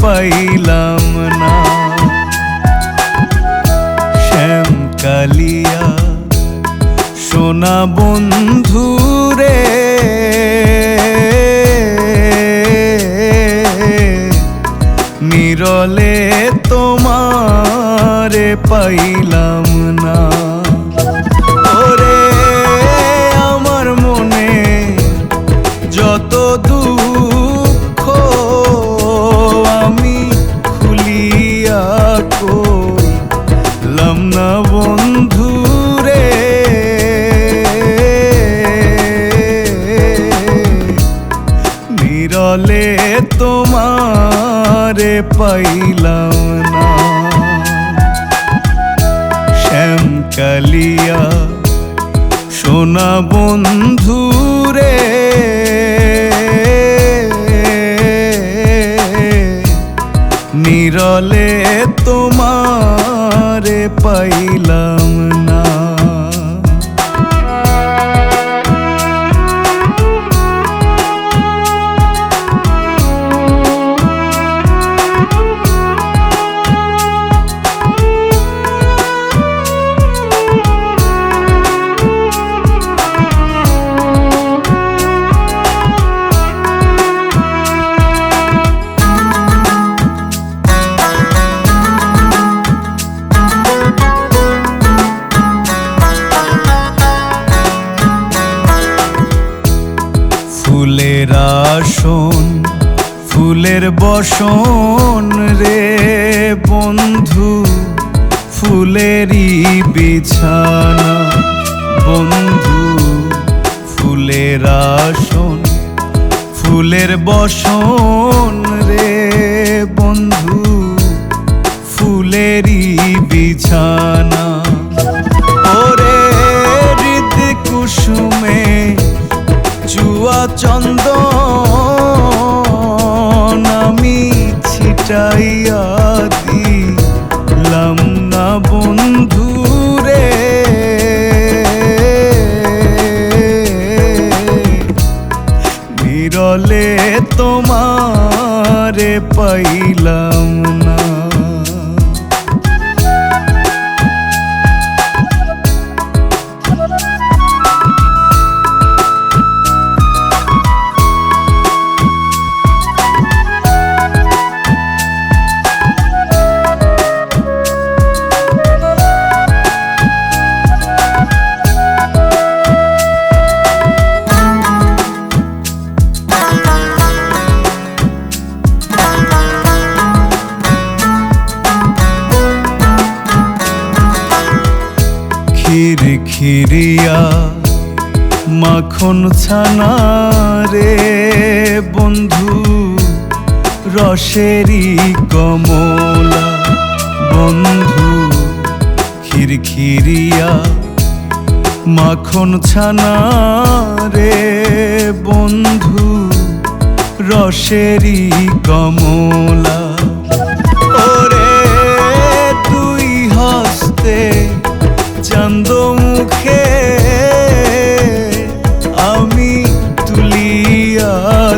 পাইলাম না শ্যাম কালিয়া সোনা বন্ধু রে নিরলে তোমারে পাইলাম না পাইলাম না। শ্যাম কালিয়া সোনা বন্ধু রে। নিরলে তোমারে পাইলাম না। ফুলের বসন রে বন্ধু, ফুলেরই বিছানা বন্ধু, ফুলের আসন, ফুলের বসন রে বন্ধু, ফুলেরই বিছানা। ওরে হৃদ কুসুমে জুয়া চন্দন বিরলে তোমারে পাইলাম না। খিরিয়া মাখন ছানা রে বন্ধু রসেরি কমলা বন্ধু ক্ষীর খিরিয়া মাখন ছানা রে বন্ধু রসেরি কমলা। ওরে তুই হস্তে চান্দ মুখে আমি তুলিয়া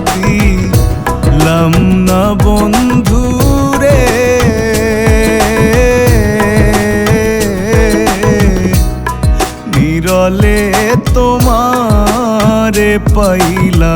দিলাম না বন্ধু রে নিরলে তোমারে পাইলাম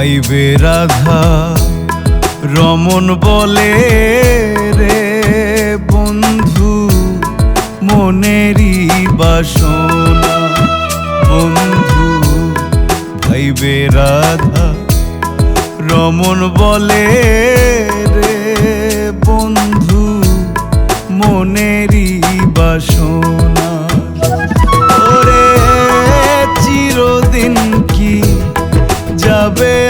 পাইবে রাধা রমন বলে রে বন্ধু, মনেরই বাসনা। বন্ধু পাইবে রাধা রমন বলে রে বন্ধু, মনেরই বাসনা। ওরে, চিরদিন কি যাবে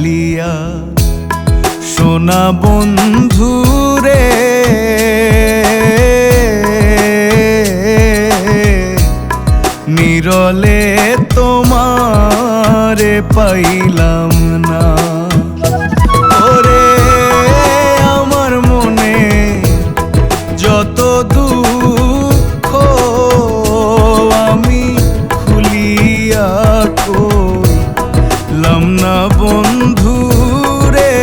ঢালিয়া সোনা বন্ধু রে নিরলে তোমারে পাইলা বন্ধু রে।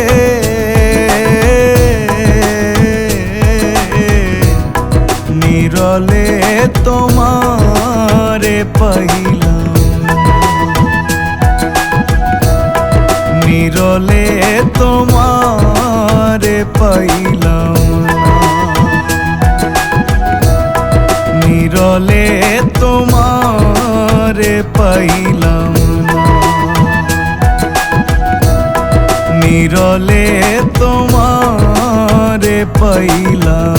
নিরলে তোমারে পাইলাম। নিরলে তোমারে পাইলাম। গলে তোমারে পাইলা